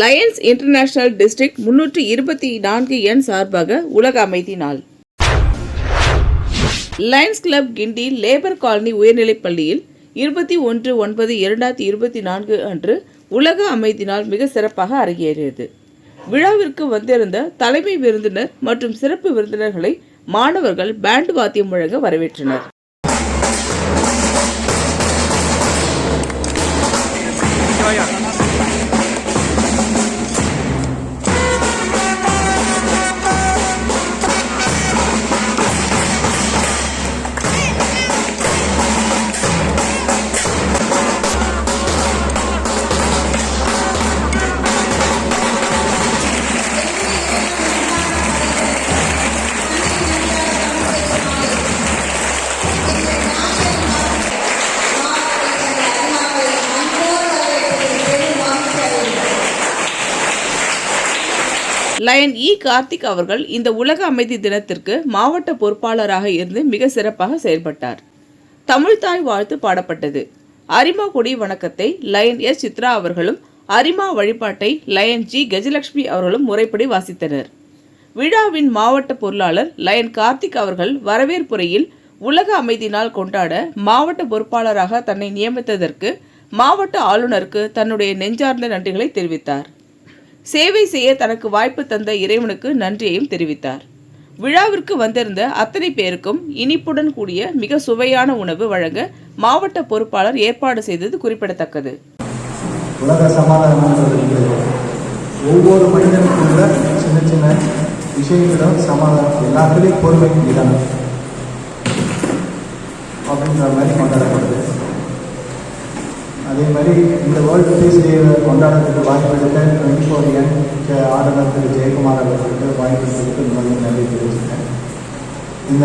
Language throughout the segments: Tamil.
லயன்ஸ் இன்டர்நேஷனல் டிஸ்ட்ரிக்ட் முன்னூற்றி இருபத்தி நான்கு எண் சார்பாக உலக அமைதி நாள். Lions Club Guindy labour colony உயர்நிலைப் பள்ளியில் இருபத்தி ஒன்று ஒன்பது இரண்டாயிரத்தி இருபத்தி நான்கு அன்று உலக அமைதி நாள் மிக சிறப்பாக அரங்கேறியது. விழாவிற்கு வந்திருந்த தலைமை விருந்தினர் மற்றும் சிறப்பு விருந்தினர்களை மாணவர்கள் பேண்ட் வாத்தியம் முழங்க வரவேற்றனர். கார்த்திக் அவர்கள் இந்த உலக அமைதி தினத்திற்கு மாவட்ட பொறுப்பாளராக இருந்து மிக சிறப்பாக செயல்பட்டார். தமிழ்தாய் வாழ்த்து பாடப்பட்டது. அரிமா கொடி வணக்கத்தை லயன் எஸ் சித்ரா அவர்களும் அரிமா வழிபாட்டை லயன் ஜி கஜலட்சுமி அவர்களும் முறைப்படி வாசித்தனர். விழாவின் மாவட்ட பொருளாளர் லயன் கார்த்திக் அவர்கள் வரவேற்புரையில் உலக அமைதி நாள் கொண்டாட மாவட்ட பொறுப்பாளராக தன்னை நியமித்ததற்கு மாவட்ட ஆளுநருக்கு தன்னுடைய நெஞ்சார்ந்த நன்றிகளை தெரிவித்தார். சேவை செய்ய தனக்கு வாய்ப்பு தந்த இறைவனுக்கு நன்றியையும் தெரிவித்தார். விழாவிற்கு வந்திருந்த அத்தனை பேருக்கும் இனிப்புடன் கூடிய மிக சுவையான உணவு வழங்க மாவட்ட பொறுப்பாளர் ஏற்பாடு செய்தது குறிப்பிடத்தக்கது. உலக சமாதானம்ன்றது வந்து ஒவ்வொரு மனிதனுக்குள்ள சின்ன சின்ன விஷயங்களும் சமாதானம் எல்லாத்துலேயும் பொறுமை நிதானம் அப்படின்ற மாதிரி கொண்டாடப்படுது. அதே மாதிரி இந்த வேர்ல்டு பீஸ் டே கொண்டாடுறதுக்கு வாய்ப்பு எடுத்த டுவெண்ட்டி ஃபோர் என் ஆர்டர் திரு ஜெயக்குமார் அவர்களுக்கு வாய்ப்பு எடுத்ததுக்கு முதல்ல நன்றி தெரிவிச்சுக்கிறேன். இந்த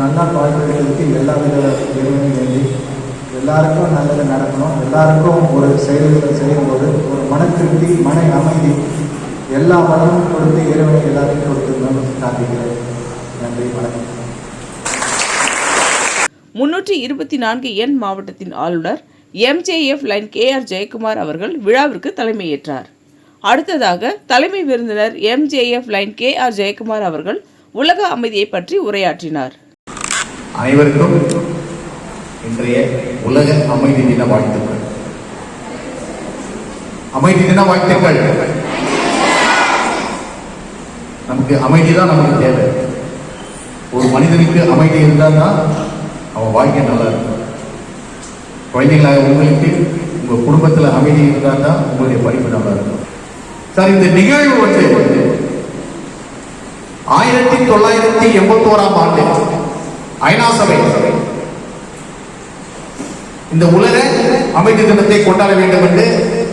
நல்லா வாழ்க்கைகளுக்கு எல்லா வித இறைவனையும் வேண்டி எல்லாருக்கும் நல்லது நடக்கணும். எல்லாருக்கும் ஒரு செயல்களை செய்யும்போது ஒரு மன திருப்தி மன அமைதி எல்லா மனமும் கொடுத்து இறைவனை எல்லாருக்கும் கொடுத்து காட்டுகிறேன் நன்றி வணக்கம். முன்னூற்றி இருபத்தி நான்கு எண் மாவட்டத்தின் ஆளுநர் MJF lion K R Jayakumar அவர்கள் விழாவிற்கு தலைமையேற்றார். அடுத்ததாக தலைமை விருந்தினர் MJF lion K R Jayakumar அவர்கள் உலக அமைதியை பற்றி உரையாற்றினார். அனைவருக்கும் இன்றைய உலக அமைதி தின வாழ்த்துக்கள். அமைதி தின வாழ்த்துக்கள். நமக்கு அமைதி தான் நமக்கு தேவை. ஒரு மனிதனுக்கு அமைதி இருந்தால் தான் அவன் வாழ்க்கை நல்லா இருக்கும். குழந்தைகளாக உங்களுக்கு உங்க குடும்பத்தில் அமைதி இருந்தால் தான் உங்களுடைய படிப்பு நல்லா இருக்கும். சார் இந்த நிகழ்வு வந்து ஆயிரத்தி தொள்ளாயிரத்தி எண்பத்தோராம் ஆண்டு ஐநா சபை. இந்த உலக அமைதி தினத்தை கொண்டாட வேண்டும் என்று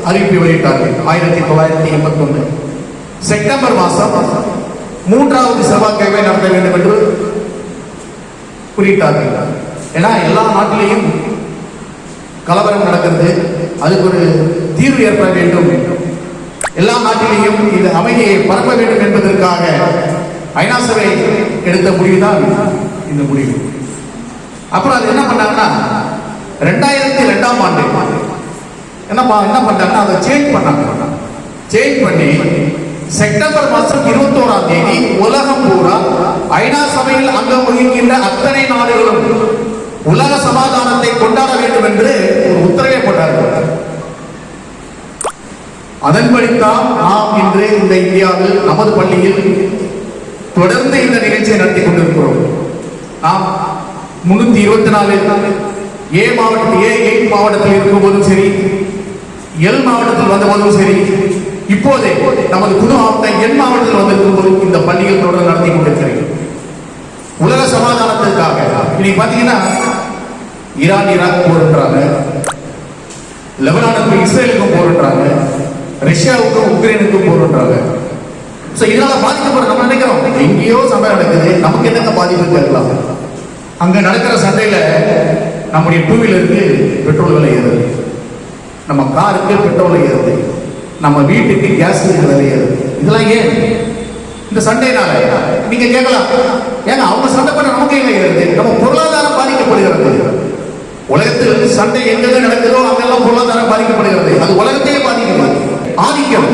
அறிவிப்பு வெளியிட்டார்கள். ஆயிரத்தி தொள்ளாயிரத்தி எண்பத்தி ஒன்று செப்டம்பர் மாதம் மூன்றாவது செவ்வாய்க்கிழமை நடத்த வேண்டும் என்று குறியிட்டார்கள் ஏன்னா எல்லா நாட்டிலையும் கலவரம் நடக்கிறது. அதுக்கு ஒரு தீர்வு ஏற்பட வேண்டும். எல்லா நாட்டிலேயும் இது அமைதியை பரப்ப வேண்டும் என்பதற்காக ஐநா சபை எடுத்த முடிவு தான் இந்த முடிவு. அப்புறம் அது என்ன பண்ணாங்கன்னா ரெண்டாயிரத்தி ரெண்டாம் ஆண்டு என்னப்பா என்ன பண்ணாங்கன்னா அதை சேஞ்ச் பண்ணாங்க. சேஞ்ச் பண்ணி செப்டம்பர் மாதம் இருபத்தோராம் தேதி உலகம் பூரா ஐநா சபையில் அங்கம் வகிக்கின்ற அத்தனை நாடுகளும் உலக சமாதானத்தை கொண்டாட வேண்டும் என்று ஒரு உத்தரவை போட்டார்கள் அதன்படித்தான் நாம் இன்று இந்த இந்தியாவில் நமது பள்ளியில் தொடர்ந்து இந்த நிகழ்ச்சியை நடத்தி கொண்டிருக்கிறோம். நாம் முன்னூத்தி இருபத்தி நாலு ஏ மாவட்டத்தில் ஏ எயிட் மாவட்டத்தில் இருக்கும் போதும் சரி எல் மாவட்டத்தில் வந்த போதும் சரி இப்போதே நமது புது மாவட்டம் என் மாவட்டத்தில் வந்திருக்கும் போது இந்த பள்ளிகள் தொடர்ந்து நடத்தி கொண்டிருக்கிறேன் உலக சமாதானத்திற்காக இன்னைக்கு பாத்தீங்கன்னா ஈரான் ஈராக் போர்ன்றாங்க. லெபனானுக்கும் இஸ்ரேலுக்கும் போர்ன்றாங்க. ரஷ்யாவுக்கும் உக்ரைனுக்கும் போர்ன்றாங்க. ஸோ இதனால பாதிக்கப்படுற நம்ம நினைக்கிறோம். எங்கேயோ சண்டை நடக்குது. நமக்கு என்னென்ன பாதிப்பு கேட்கலாம். அங்க நடக்கிற சண்டையில நம்முடைய டூ வீலருக்கு பெட்ரோல் விலை ஏறுது. நம்ம காருக்கு பெட்ரோல் ஏறுது. நம்ம வீட்டுக்கு கேஸ் விலை ஏறுது. இதெல்லாம் ஏன்? இந்த சண்டைனால நீங்க கேட்கலாம். ஏன்னா அவங்க சண்டை பண்ண நமக்கு இல்லை நம்ம பொருளாதாரம் பாதிக்கப்படுகிறது. உலகத்தில் சண்டை எங்கெங்க நடக்குதோ அங்கெல்லாம் பொருளாதாரம் பாதிக்கப்படுகிறது. அது உலகத்தையே பாதிக்கிறது ஆதிக்கம்.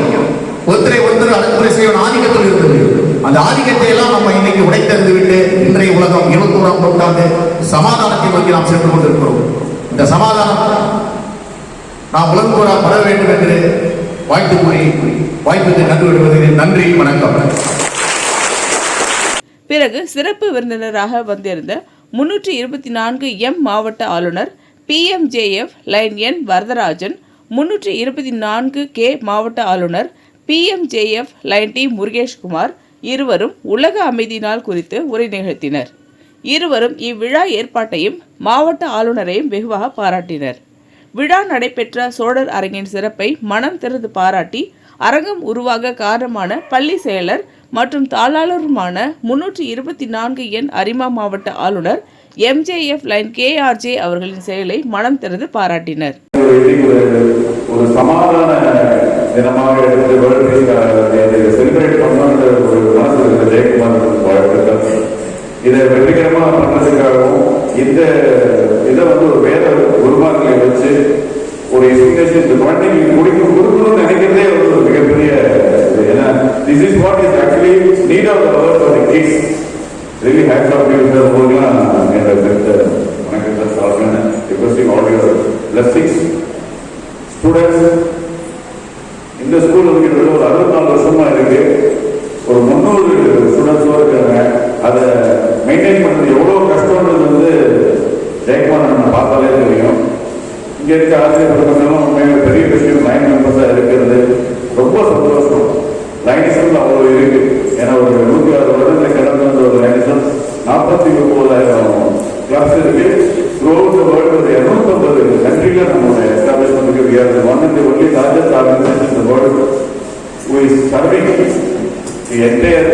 ஒருத்தரை ஒருத்தர் அடக்குமுறை செய்ய ஆதிக்கத்தில் இருந்தது. அந்த ஆதிக்கத்தை எல்லாம் நம்ம இன்னைக்கு உடைத்தறிந்து விட்டு இன்றைய உலகம் இருபத்தோராம் நூற்றாண்டு சமாதானத்தை நோக்கி நாம் சென்று கொண்டிருக்கிறோம். இந்த சமாதானம் நாம் உலகோரா வர வேண்டும் என்று வாழ்த்து கூறி வாய்ப்புக்கு நன்றி விடுவதற்கு நன்றி வணக்கம். பிறகு சிறப்பு விருந்தினராக வந்திருந்த முன்னூற்றி இருபத்தி நான்கு எம் மாவட்ட ஆளுநர் பிஎம்ஜேஎஃப் லைன் என் வரதராஜன் முன்னூற்றி இருபத்தி நான்கு கே மாவட்ட ஆளுநர் பிஎம்ஜேஎஃப் லைன் டி முருகேஷ்குமார் இருவரும் உலக அமைதி நாள் குறித்து உரை நிகழ்த்தினர். இருவரும் இவ்விழா ஏற்பாட்டையும் மாவட்ட ஆளுநரையும் வெகுவாக பாராட்டினர். விழா நடைபெற்ற சோழர் அரங்கின் சிறப்பை மனம் திறந்து பாராட்டி அரங்கம் உருவாக காரணமான பள்ளி செயலர் மற்றும் தாளாளருமான முன்னூற்றி இருபத்தி நான்கு எண் அரிமா மாவட்ட ஆளுநர் எம்ஜேஎஃப் லைன் கேஆர்ஜே அவர்களின் செயலை மனம் திறந்து பாராட்டினர். ஒரு சமாதான தினமாக எடுத்து செலிப்ரேட் பண்ணணுன்ற ஒரு மனசு ஜெயக்குமார் இதை வெற்றிகரமாக பண்ணதுக்காகவும் இந்த இதை வந்து ஒரு வேத ஒரு out the the kids. Really hands off to the whole entire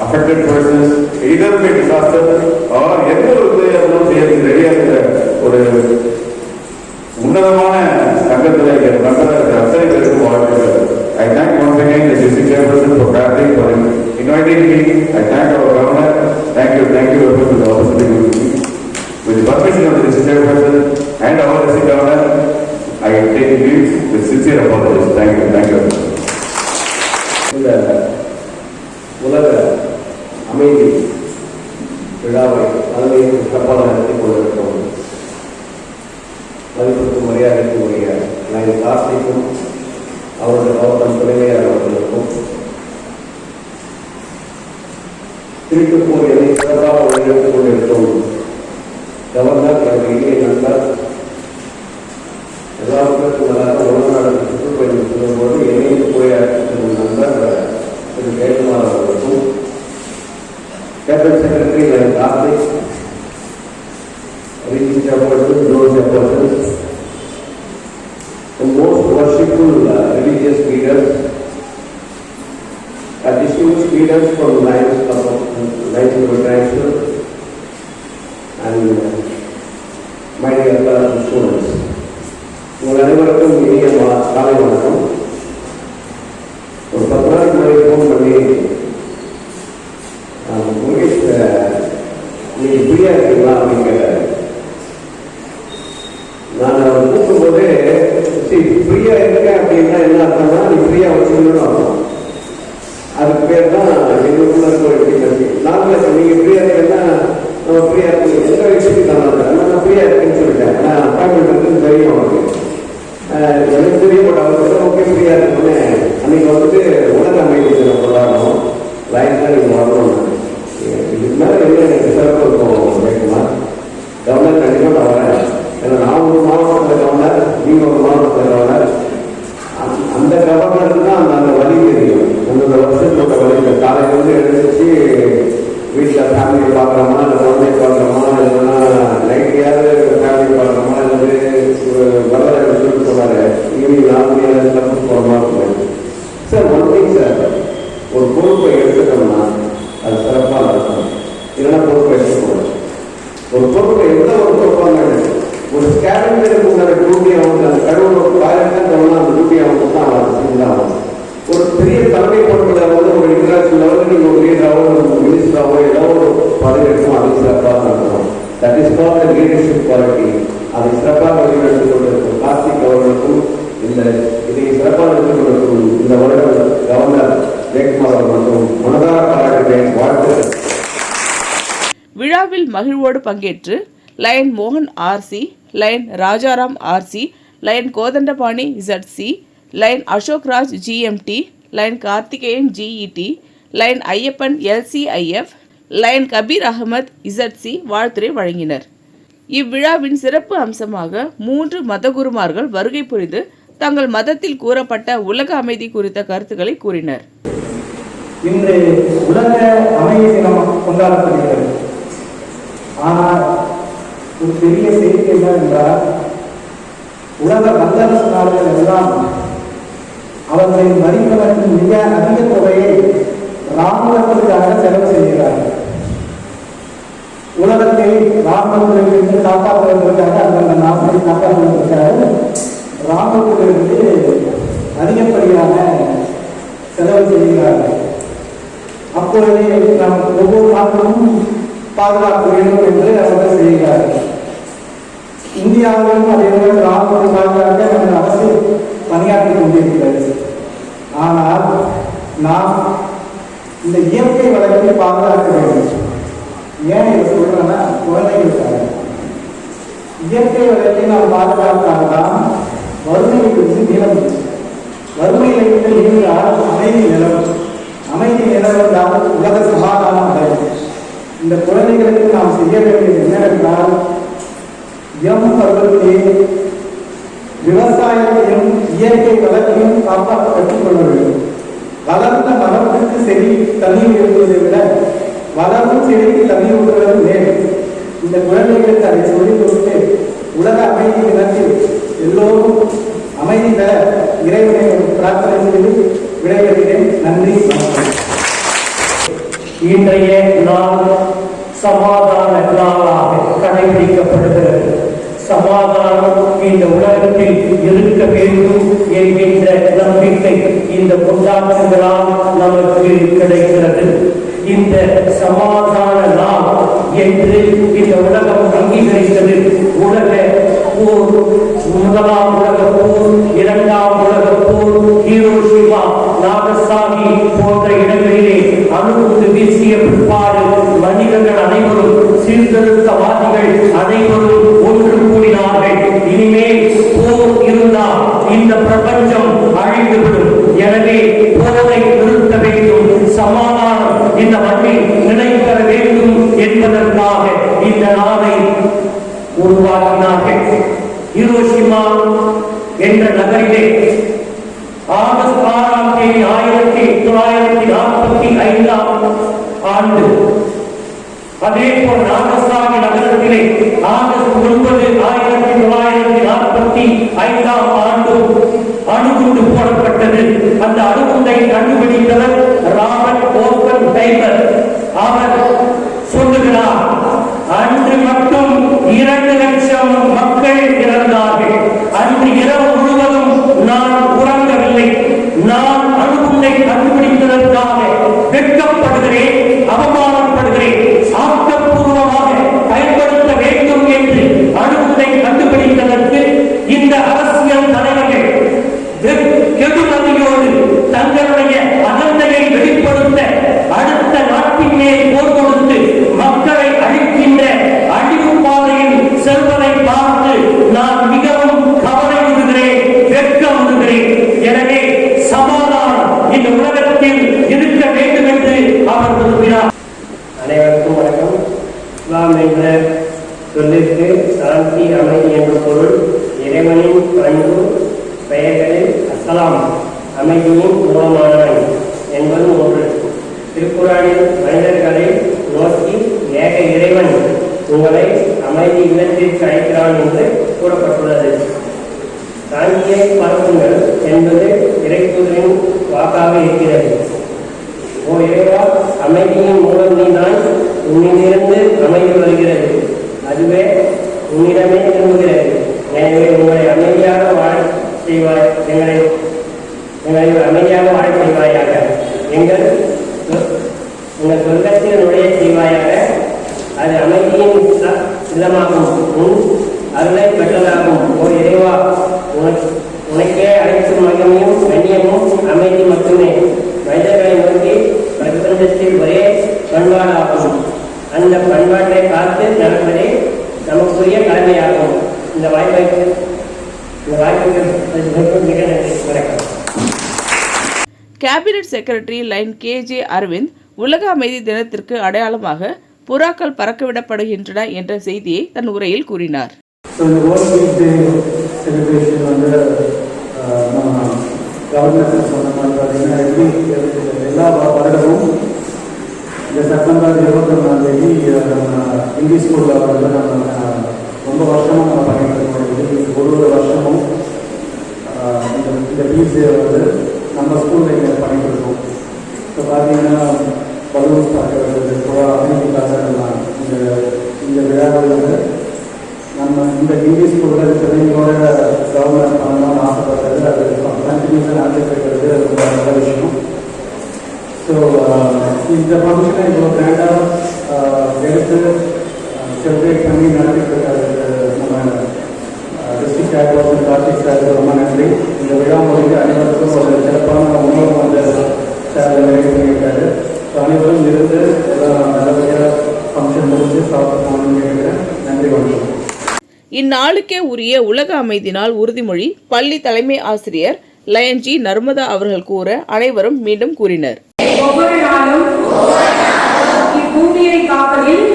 affected persons either by disaster or எந்த ஒரு உதவியாலும் செய்ய ரெடியா இருக்கிற ஒரு உன்னதமான சங்கத்தில் இருக்கிற மெம்பராக இருக்கிற அத்தனை பேருக்கு வாழ்த்துக்கள் I thank once again the district chairperson for traveling for inviting me. I thank our governor. Thank you, thank you very much for the opportunity to me. With the permission of the district chairperson and our district governor, I take leave with sincere apologies. Thank you, thank you. சிறப்பாக வழிநடத்திக் கொண்டிருக்கும் கவர்னர் என்னுடைய இளைய நண்பர் எல்லாருக்கும் மேலாக உலகநாடு சுற்றுப்பயணம் செல்லும்போது என்னையும் போய் செல்லும் நண்பர் திரு ஜெயக்குமார் அவர்களுக்கும் cabinet secretary lion Karthik region chairperson, those chairpersons, the most worshipful uh, religious leaders, uh, distinguished leaders from Lions Club of Lions International, காலை வணக்கம் ஒரு பத்து நாள் முன்னாடி ஃபோன் பண்ணி ஆஹ், முகேஷ் ஆஹ், நீங்க ஃப்ரீயா இருக்கீங்களா? அப்படின்னு நான் அவர் கூப்பிடும்போது சரி ஃப்ரீயா இருக்கேன் அப்படின்னா என்ன அர்த்தம்னா நீ ஃப்ரீயா வச்சுக்கணும்னு அர்த்தம். அதுக்கு பேர் தான் எங்களுக்குள்ள இருக்க ஒரு டிஃபரன்ஸ் நாங்கள் நீங்க ஃப்ரீயா இருக்கேன்னா நம்ம ஃப்ரீயா இருக்கு எந்த விஷயத்துக்கு நான் நான் ஃப்ரீயா சொல்லிட்டேன். நான் அப்பாயின்மெண்ட் இருக்குன்னு தெரியும் அவருக்கு. எனக்கு தெரியும் பட் அவர் வந்து ஓகே இருக்குன்னு அன்னைக்கு வந்துட்டு உலக அமைதி தினம் கொண்டாடணும் லைன் தான் வரணும் இதுக்கு மேலே என்ன எனக்கு சிறப்பு இருக்கும் கேட்குமா கவர்னர் கண்டிப்பாக நான் வரேன் ஏன்னா நான் ஒரு மாவட்டத்தில் கவர்னர் நீங்க ஒரு மாவட்டத்தில் கவர்னர் அந்த- அந்த கவர்னருக்கு தான் அந்த அந்த வழி தெரியும் அந்தந்த வருஷத்தோட வழி காலையிலேருந்து எழுந்திரிச்சு வீட்டில் ஃபேமிலியை பார்க்குறோம்னா இல்லை குழந்தைய பார்க்குறோமா இல்லைன்னா நைட்டையாவது ஃபேமிலி பார்க்குறோமா இல்லை வரல சொல்லிட்டு சொன்னாரு ஈவினிங் நாலு மணி ஏழு கிளம்புக்கு போகிறோமா அப்படின்னு சார் ஒன் திங் சார் ஒரு பொறுப்பை எடுத்துட்டோம்னா அது சிறப்பாக இருக்கும் இல்லைன்னா பொறுப்பை எடுத்துக்கணும் ஒரு பொறுப்பை எந்த ஒரு பொறுப்பாங்க ஒரு ஸ்கேவஞ்சருக்கு உண்டான டியூட்டி அவங்க அந்த கடவுளோட டாய்லெட் தான் அந்த டியூட்டி அவங்க தான் அவங்க செஞ்சாங்க ஒரு பெரிய தலைமை பொறுப்பில் வந்து ஒரு இன்டர்நேஷனல் லெவலில் நீங்கள் ஒரு லீடராகவோ ஒரு மினிஸ்டராகவோ ஏதோ ஒரு பதவி எடுக்கும் அது சிறப்பாக நடக்கணும் that is call leadership quality அதை சிறப்பாக வழிநடத்தி கொண்டிருக்கும் கார்த்திக் அவர்களுக்கும் இந்த இதை சிறப்பாக எடுத்துக் கொடுக்கும் இந்த வருடம் கவர்னர் ஜெயக்குமார் அவர்களுக்கும் மனதார பாராட்டுகிறேன் வாழ்த்துக்கள் விழாவில் மகிழ்வோடு பங்கேற்று லயன் மோகன் RC lion Rajaram RC lion Kothandapani C lion Ashokraj GMT lion Karthikeyan GET lion Ayyappan LCIF lion Kabir Ahmed C வாழ்த்துரை வழங்கினர். இவ்விழாவின் சிறப்பு அம்சமாக மூன்று மதகுருமார்கள் வருகை புரிந்து தங்கள் மதத்தில் கூறப்பட்ட உலக அமைதி குறித்த கருத்துக்களை கூறினர். இன்று உலக அமைதி தினம் கொண்டாடப்படுகிறது. ஒரு பெரிய செய்தி என்னவென்றால் உலக வல்லரசு நாடுகள் எல்லாம் அவர்களை வரிப்பணத்தின் மிக அதிக தொகையை இராணுவத்திற்காக செலவு செய்கிறார்கள். உலகத்தை இராணுவத்திலிருந்து காப்பாற்றுவதற்காக அந்தந்த நாட்டை காப்பாற்றுவதற்காக இராணுவத்திலிருந்து அதிகப்படியான செலவு செய்கிறார்கள். அப்பொழுதே நாம் ஒவ்வொரு நாட்டிலும் பாதுகாக்க வேண்டும் என்று அவர்கள் செய்கிறார்கள். இந்தியாவிலும் அதே போல ராணுவத்தை பாதுகாக்க நமது அரசு பணியாற்றி கொண்டிருக்கிறது. ஆனால் நாம் இந்த இயற்கை வளத்தை பாதுகாக்க வேண்டும். ஏன் இதை சொல்றேன்னா குழந்தைகளுக்காக இயற்கை வளத்தை நாம் பாதுகாத்தால்தான் வறுமையிலிருந்து நிலம் வறுமையிலிருந்து நீங்கால் அமைதி நிலவும் அமைதி நிலவந்தால் உலக சமாதானம் அடையும். இந்த குழந்தைகளுக்கு நாம் செய்ய வேண்டியது என்னவென்றால் எம் பருவத்திலே விவசாயத்தையும் இயற்கை வளத்தையும் காப்பாற்ற கற்றுக்கொள்ள வேண்டும் வளர்ந்த மரத்துக்கு செடி தண்ணீர் விடுவதை விட வளரும் செடிக்கு தண்ணீர் விடுவது மேல் இந்த குழந்தைகளுக்கு அதை சொல்லிக் கொடுத்து உலக அமைதி தினத்தில் எல்லோரும் அமைதி பெற இறைவனை பிரார்த்தனை செய்து விடைபெறுகிறேன். நன்றி இன்றைய நாள் சமாதான நாளாக கடைபிடிக்கப்படுகிறது. சமாதானம் இந்த உலகத்தில் இருக்க வேண்டும் என்கின்ற நம்பிக்கை இந்த கொண்டாட்டங்களால் நமக்கு கிடைக்கிறது. இந்த சமாதான நாள் என்று இந்த உலகம் அங்கீகரித்தது. உலக போர் முதலாம் உலக போர் இரண்டாம் உலக போர் ஹீரோஷிமா நாகசாகி போன்ற இடங்களிலே அணுகுண்டு வீசிய பிற்பாடு மனிதர்கள் அனைவரும் சீர்திருத்தவாதிகள் நகரிலே ஆகஸ்ட் ஆறாம் தேதி ஆயிரத்தி தொள்ளாயிரத்தி நாற்பத்தி ஐந்தாம் ஆண்டு. அதே போல் நாகசாகி நகரத்திலே ஆகஸ்ட் ஒன்பது ஆயிரத்தி தொள்ளாயிரத்தி நாற்பத்தி ஐந்தாம் ஆண்டு அணுகுண்டு போடப்பட்டது. அந்த அணுகுண்டை கண்டுபிடித்தவர் மேலே பரப்புங்கள் என்பது இறைக்குதிரின் வாக்காக இருக்கிறது. ஓ இறைவா அமைதியின் மூலம் நீதான் உன்னிலிருந்து அமைதி வருகிறது. அதுவே உன்னிடமே திரும்புகிறது. எனவே உங்களை அமைதியாக வாழ செய்வாய் எங்களை எங்களை அமைதியாக வாழ செய்வாயாக. எங்கள் உங்கள் சொர்க்கத்தில் நுழைய செய்வாயாக. அது அமைதியின் இல்லமாகும் உன் அருளை பெற்றதாகும் ஓ இறைவா உனக்கே அனைத்து மகிமையும் கண்ணியமும் அமைதி மட்டுமே. மனிதர்களை நோக்கி பிரபஞ்சத்தில் ஒரே பண்பாடாகும். அந்த பண்பாட்டை காத்து நடப்பதே நமக்குரிய கடமையாகும். இந்த வாய்ப்பை இந்த வாய்ப்புக்கு மிக நன்றி. வணக்கம். Cabinet secretary lion K J Aravind உலக அமைதி தினத்திற்கு அடையாளமாக புறாக்கள் பறக்கவிடப்படுகின்றன என்ற செய்தியை தன் உரையில் கூறினார். ஸோ uh, இந்த வேர்ல்ட் பீஸ் டே செலிப்ரேஷன் வந்து நம்ம கவர்மெண்ட் சொன்ன மாதிரி பார்த்தீங்கன்னா எப்படி எல்லா வருடமும் இந்த செப்டம்பர் இருபத்தொன்னாம் தேதி நம்ம இங்கிலீஷ் ஸ்கூலில் வந்து நம்ம ரொம்ப வருஷமாக நம்ம பண்ணிட்டு இருக்கோம். ஒரு ஒரு வருஷமும் uh, இந்த இந்த பீஸ் டே வந்து நம்ம ஸ்கூலில் இங்கே பண்ணிட்டு இருக்கோம். இப்போ பார்த்தீங்கன்னா பலூன்ஸ் பார்க்கறது புறா அமைதி காசெல்லாம் இந்த இந்த விழாவில் வந்து நம்ம இந்த இங்கிலீஷ் ஸ்கூலில் இருக்கிறவங்களோட கவர்மெண்ட் பண்ணணும்னு ஆசைப்பட்டது அது கண்டினியூஸாக நடந்துட்டு இருக்கிறது ரொம்ப நல்ல விஷயம். ஸோ இந்த ஃபங்க்ஷனை இவ்வளோ கிராண்டாக எடுத்து செலிப்ரேட் பண்ணி நடத்திட்டு நம்ம டிஸ்ட்ரிக்ட் சேர்பர்சன் கார்த்திக் சாருக்கு ரொம்ப நன்றி. இந்த விழா முடிந்து அனைவருக்கும் ஒரு சிறப்பான உணவு வந்து சார் ரெடி பண்ணியிருக்காரு. ஸோ அனைவரும் இருந்து எல்லாம் நல்லபடியாக ஃபங்க்ஷன் முடிஞ்சு சாப்பிட்டு போகணும்னு கேட்குறேன் நன்றி வணக்கம். இந்நாளுக்கே உரிய உலக அமைதி நாள் உறுதிமொழி பள்ளி தலைமை ஆசிரியர் லயன்ஜி நர்மதா அவர்கள் கூற அனைவரும் மீண்டும் கூறினர். ஒவ்வொரு நாளும் காப்பதில்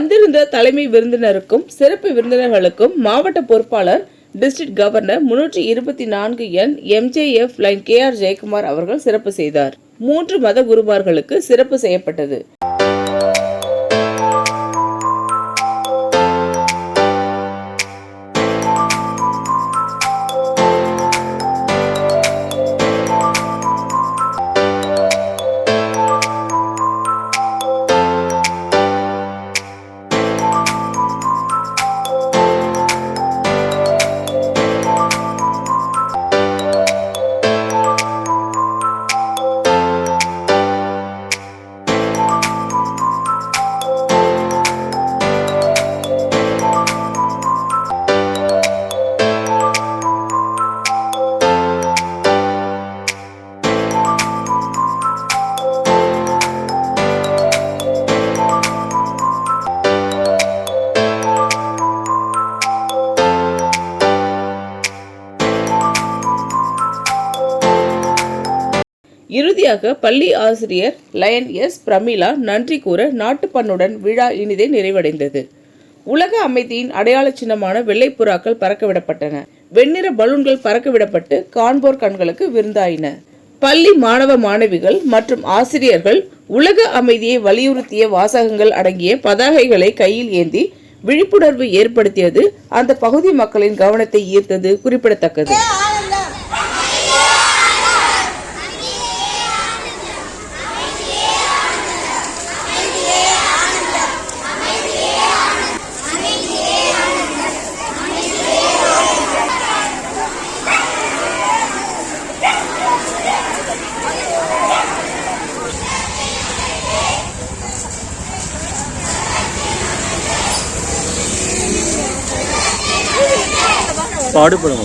வந்திருந்த தலைமை விருந்தினருக்கும் சிறப்பு விருந்தினர்களுக்கும் மாவட்ட பொறுப்பாளர் டிஸ்ட்ரிக்ட் கவர்னர் முன்னூற்றி இருபத்தி நான்கு N MJF lion K R Jayakumar அவர்கள் சிறப்பு செய்தார். மூன்று மத குருமார்களுக்கு சிறப்பு செய்யப்பட்டது. இறுதியாக பள்ளி ஆசிரியர் லயன் எஸ். பிரமிளா நன்றி கூற நாட்டுப்பண்ணுடன் விழா இனிதே நிறைவடைந்தது. உலக அமைதியின் அடையாள சின்னமான வெள்ளைப்புறாக்கள் பறக்கவிடப்பட்டன. வெண்ணிற பலூன்கள் பறக்கவிடப்பட்டு காண்போர் கண்களுக்கு விருந்தாயின. பள்ளி மாணவ மாணவிகள் மற்றும் ஆசிரியர்கள் உலக அமைதியை வலியுறுத்திய வாசகங்கள் அடங்கிய பதாகைகளை கையில் ஏந்தி விழிப்புணர்வு ஏற்படுத்தியது அந்த பகுதி மக்களின் கவனத்தை ஈர்த்தது குறிப்பிடத்தக்கது. పాడుపడము